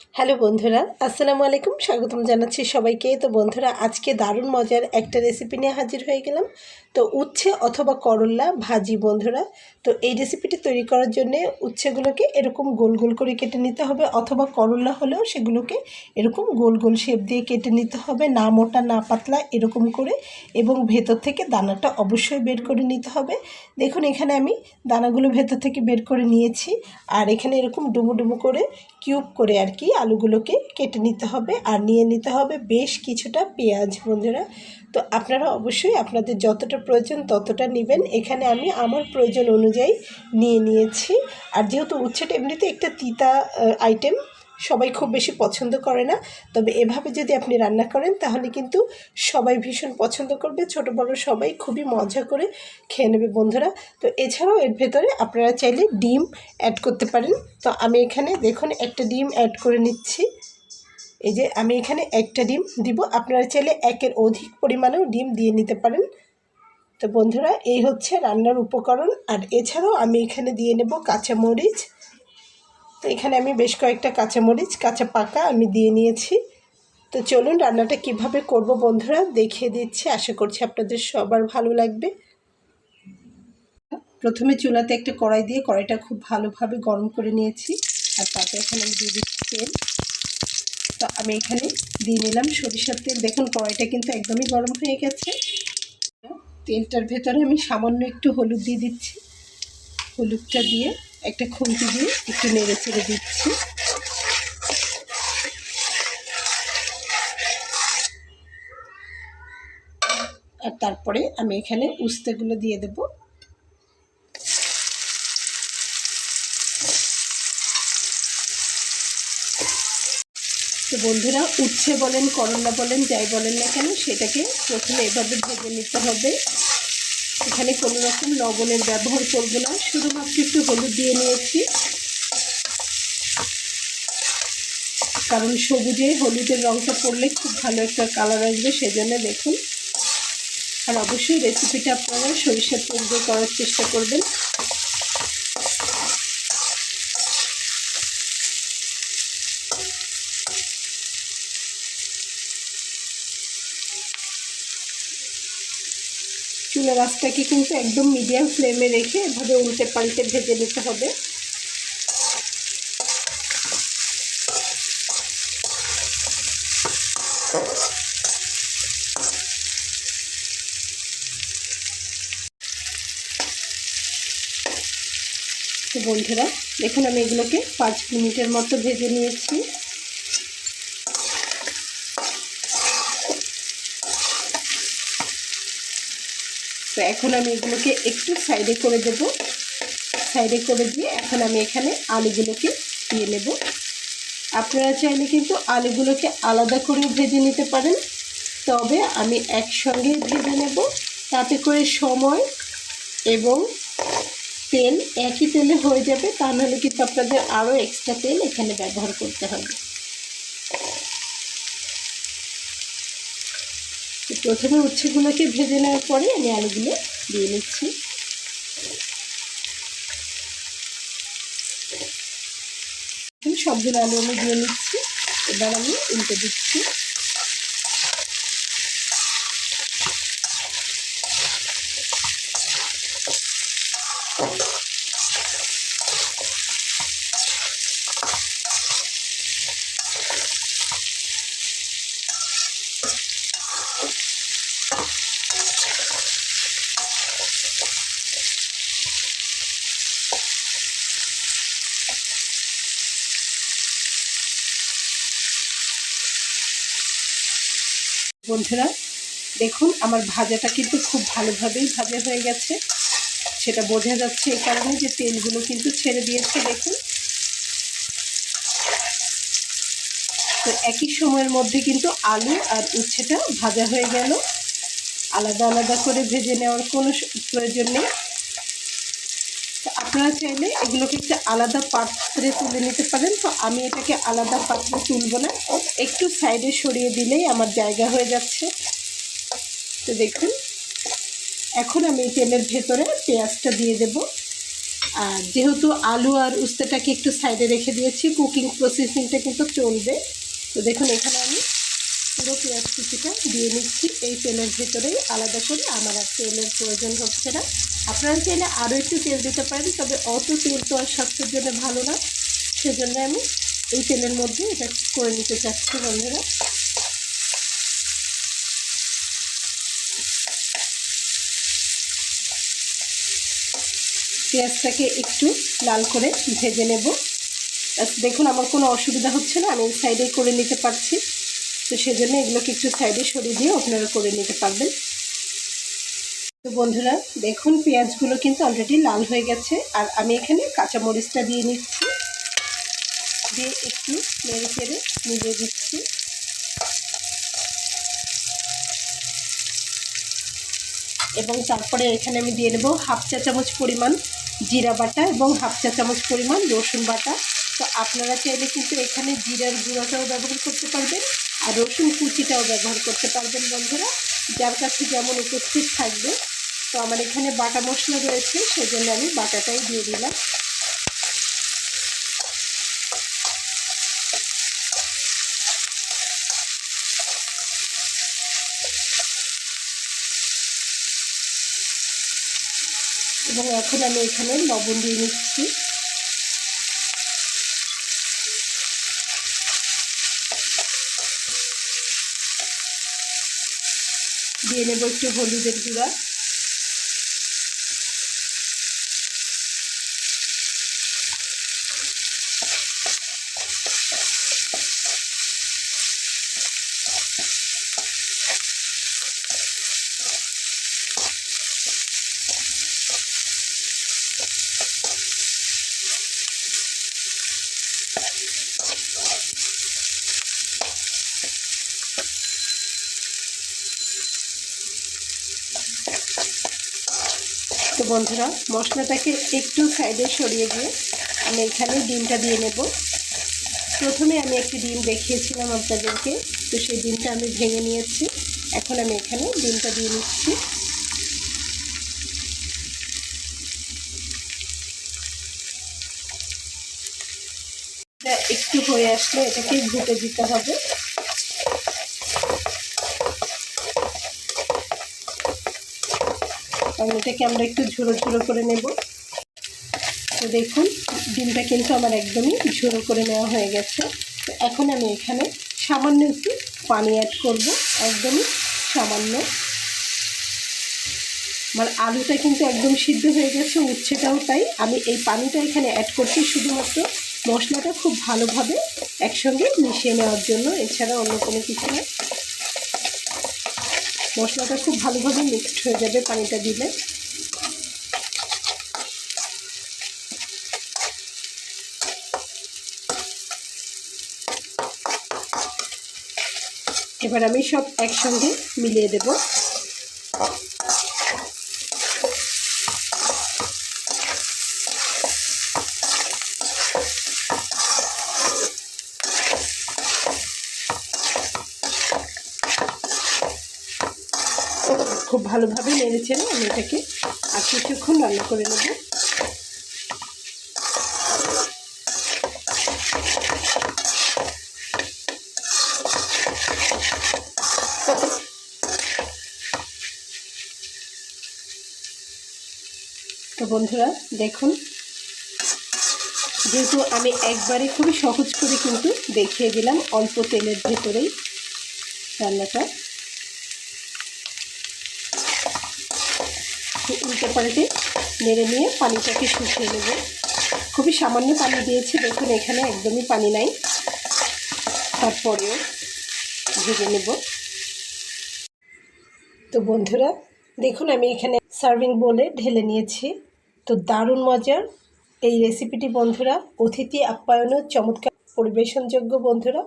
Hello বন্ধুরা, আসসালামু আলাইকুম, স্বাগতম জানাচ্ছি সবাইকে। তো বন্ধুরা, আজকে দারুণ মজার একটা রেসিপি নিয়ে হাজির হয়ে গেলাম। তো উচ্ছে অথবা করল্লা ভাজি বন্ধুরা, তো এই রেসিপিটি তৈরি করার জন্যে উচ্ছেগুলোকে এরকম গোল গোল করে কেটে নিতে হবে, অথবা করল্লা হলেও সেগুলোকে এরকম গোল গোল শেপ দিয়ে কেটে নিতে হবে, না মোটা, না পাতলা, এরকম করে। এবং ভেতর থেকে দানাটা অবশ্যই বের করে নিতে হবে। দেখুন, এখানে আমি দানাগুলো ভেতর থেকে বের করে নিয়েছি। আর এখানে এরকম ডুমু ডুমু করে কিউব করে আর কি আলুগুলোকে কেটে নিতে হবে আর নিয়ে নিতে হবে বেশ কিছুটা পেঁয়াজ, বন্ধুরা। তো আপনারা অবশ্যই আপনাদের যতটা প্রয়োজন ততটা নেবেন। এখানে আমি আমার প্রয়োজন অনুযায়ী নিয়ে নিয়েছি। আর যেহেতু উচ্ছেটা, এমনিতে একটা তিতা আইটেম সবাই খুব বেশি পছন্দ করে না। তবে এভাবে যদি আপনি রান্না করেন, তাহলে কিন্তু সবাই ভীষণ পছন্দ করবে। ছোট, বড় সবাই খুবই মজা করে খেয়ে নেবে বন্ধুরা। তো এছাড়াও এর ভেতরে আপনারা চাইলে ডিম অ্যাড করতে পারেন। তো আমি এখানে দেখুন একটা ডিম অ্যাড করে নিচ্ছি। এই যে আমি এখানে একটা ডিম দিব। আপনারা চাইলে একের অধিক পরিমাণেও ডিম দিয়ে নিতে পারেন। তো বন্ধুরা, এই হচ্ছে রান্নার উপকরণ। আর এছাড়াও আমি এখানে দিয়ে নেব কাঁচামরিচ। তো এখানে আমি বেশ কয়েকটা কাঁচামরিচ, কাঁচা পাকা আমি দিয়ে নিয়েছি। তো চলুন রান্নাটা কীভাবে করব বন্ধুরা দেখিয়ে দিচ্ছি। আশা করছি আপনাদের সবার ভালো লাগবে। প্রথমে চুলাতে একটা কড়াই দিয়ে কড়াইটা খুব ভালোভাবে গরম করে নিয়েছি আর তাতে এখানে আমি দিয়ে দিচ্ছি তেল। তো আমি এখানে দিয়ে নিলাম সরিষার তেল। দেখুন, কড়াইটা কিন্তু একদমই গরম হয়ে গেছে। তেলটার ভেতরে আমি সামান্য একটু হলুদ দিয়ে দিচ্ছি। হলুদটা দিয়ে একটা খুন্তি দিয়ে একটু নেড়ে চেড়ে দিচ্ছি। আর তারপরে আমি এখানে উস্তেগুলো দিয়ে দেবো। তো বন্ধুরা, উচ্ছে বলেন, করলা বলেন, যাই বলেন না কেন, সেটাকে প্রথমে এভাবে ভেজে নিতে হবে। এখানে কোনো রকম লবণের ব্যবহার করব না। শুধুমাত্র একটু হলুদ দিয়ে নিয়েছি। কারণ সবুজে হলুদের রঙটা পড়লে খুব ভালো একটা কালার আসবে, সেজন্য দেখুন। আর অবশ্যই রেসিপিটা আপনারা সরিষার তৈরি করার চেষ্টা করবেন। চুলার আঁচটাকে কিন্তু একদম মিডিয়াম ফ্লেমে রেখে এভাবে উল্টে পাল্টে ভেজে নিতে হবে। বন্ধুরা, দেখুন আমি এগুলোকে পাঁচ মিনিটের মতো ভেজে নিয়েছি। তো এখন আমি এগুলোকে একটু সাইডে করে দেব। সাইডে করে দিয়ে এখন আমি এখানে আলুগুলোকে দিয়ে নেব। আপনারা চাইলে কিন্তু আলুগুলোকে আলাদা করে ভেজে নিতে পারেন। তবে আমি একসঙ্গে ভেজে নেব। তাতে করে সময় এবং তেল একই তেলে হয়ে যাবে। তা নাহলে কিন্তু আপনাদের আরও এক্সট্রা তেল এখানে ব্যবহার করতে হবে। প্রথমে উচ্ছেগুলোকে ভেজে নেওয়ার পরে আমি আলুগুলো দিয়ে নিচ্ছি। সবগুলো আলু আমি দিয়ে নিচ্ছি। এবার আমি উল্টে দিচ্ছি। বন্ধুরা, দেখুন, আমার ভাজাটা কিন্তু খুব ভালোভাবেই ভাজা হয়ে গেছে। সেটা বোঝা যাচ্ছে এই কারণে যে তেলগুলো কিন্তু ছেড়ে দিয়েছে, দেখুন। তো একই সময়ের মধ্যে কিন্তু আলু আর উচ্ছেটা ভাজা হয়ে গেল। আলাদা আলাদা করে ভেজে নেওয়ার কোনো প্রয়োজন নেই। আপনারা চাইলে এগুলোকে একটু আলাদা পাত্রে তুলে নিতে পারেন। তো আমি এটাকে আলাদা পাত্রে তুলব না। একটু সাইডে সরিয়ে দিলেই আমার জায়গা হয়ে যাচ্ছে। তো দেখুন, এখন আমি তেলের ভেতরে পেঁয়াজটা দিয়ে দেব। আর যেহেতু আলু আর উস্তাটাকে একটু সাইডে রেখে দিয়েছি, কুকিং প্রসেসিংটা কিন্তু চলবে। তো দেখুন, এখানে আমি পুরো পেঁয়াজ কুচিটা দিয়ে নিচ্ছি। এই তেলের ভেতরেই আলাদা করে আমার আর তেলের প্রয়োজন হচ্ছে না। আপনারা চাইলে আরও একটু তেল দিতে পারেন, তবে অত তেল তো আর স্বাস্থ্যের জন্য ভালো না। সেজন্য আমি এই তেলের মধ্যে এটা করে নিতে চাচ্ছি বন্ধুরা। পেঁয়াজটাকে একটু লাল করে ভেজে নেব। দেখুন আমার কোনো অসুবিধা হচ্ছে না, আমি এই সাইডে করে নিতে পারছি। তো সেজন্য এগুলোকে একটু সাইডে সরিয়ে দিয়ে আপনারা করে নিতে পারবেন। তো বন্ধুরা, দেখুন পেঁয়াজগুলো কিন্তু অলরেডি লাল হয়ে গেছে। আর আমি এখানে কাঁচামরিচটা দিয়ে নিচ্ছি। দিয়ে একটু নেড়ে চেড়ে মিলিয়ে দিচ্ছি। এবং তারপরে এখানে আমি দিয়ে নেব হাফ চা চামচ পরিমাণ জিরা বাটা এবং হাফ চা চামচ পরিমাণ রসুন বাটা। তো আপনারা চাইলে কিন্তু এখানে জিরার গুঁড়োটাও ব্যবহার করতে পারবেন। আর রসুন কুচিটাও ব্যবহার করতে পারবেন বন্ধুরা। যার কাছে যেমন উপস্থিত থাকবে, তো আমার এখানে বাটা মশলা রয়েছে, সেজন্য আমি বাটাটাই দিয়ে দিলাম। এবং এখন আমি এখানে লবণ দিয়ে নিচ্ছি। দিয়ে নেব একটু হলুদের গুঁড়া। তো বন্ধুরা, মশলাটাকে একটু সাইডে সরিয়ে দিয়ে আমি এখানে ডিমটা দিয়ে নেব। প্রথমে আমি একটি ডিম দেখিয়েছিলাম আপনাদেরকে, তো সেই ডিমটা আমি ভেঙে নিয়েছি। এখন আমি এখানে ডিমটা দিয়ে নিচ্ছি। একটু হয়ে আসলে এটাকে ঘুটে দিতে হবে। কারণ এটাকে আমরা একটু ঝুড়ো ঝুড়ো করে নেব। তো দেখুন, ডিমটা কিন্তু আমার একদমই ঝুড়ো করে নেওয়া হয়ে গেছে। তো এখন আমি এখানে সামান্য একটু পানি অ্যাড করব, একদমই সামান্য। আমার আলুটা কিন্তু একদম সিদ্ধ হয়ে গেছে, উচ্ছেটাও তাই। আমি এই পানিটা এখানে অ্যাড করছি শুধুমাত্র মশলাটা খুব ভালোভাবে একসঙ্গে মিশিয়ে নেওয়ার জন্য, এছাড়া অন্য কোনো কিছু না। মশলাটা খুব ভালোভাবে মিক্সড হয়ে যাবে পানিটা দিলে। এবার আমি সব একসঙ্গে মিলিয়ে দেব খুব ভালোভাবে নেড়েছে আমি এটাকে আর কিছুক্ষণ রান্না করে নেব। তো বন্ধুরা, দেখুন, যেহেতু আমি একবারে খুবই সহজ করে কিন্তু দেখিয়ে দিলাম অল্প তেলের ভেতরেই রান্নাটা। উল্টে পাল্টে নেড়ে নিয়ে পানিটাকে শুকিয়ে নেব। খুবই সামান্য পানি দিয়েছি, দেখুন এখানে একদমই পানি নাই। তারপরেও ভেজে নেব। তো বন্ধুরা, দেখুন আমি এখানে সার্ভিং বলে ঢেলে নিয়েছি। তো দারুণ মজার এই রেসিপিটি বন্ধুরা, অতিথি আপ্যায়নও চমৎকার পরিবেশনযোগ্য বন্ধুরা।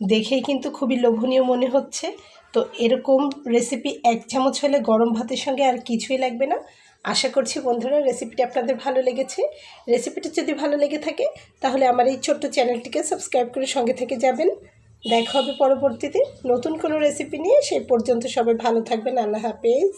দেখেই কিন্তু খুবই লোভনীয় মনে হচ্ছে। তো এরকম রেসিপি এক চামচ হলে গরম ভাতের সঙ্গে আর কিছুই লাগবে না। আশা করছি বন্ধুরা রেসিপিটি আপনাদের ভালো লেগেছে। রেসিপিটি যদি ভালো লেগে থাকে, তাহলে আমার এই ছোট্ট চ্যানেলটিকে সাবস্ক্রাইব করে সঙ্গে থেকে যাবেন। দেখা হবে পরবর্তীতে নতুন কোনো রেসিপি নিয়ে। সেই পর্যন্ত সবাই ভালো থাকবেন। আল্লাহ হাফেজ।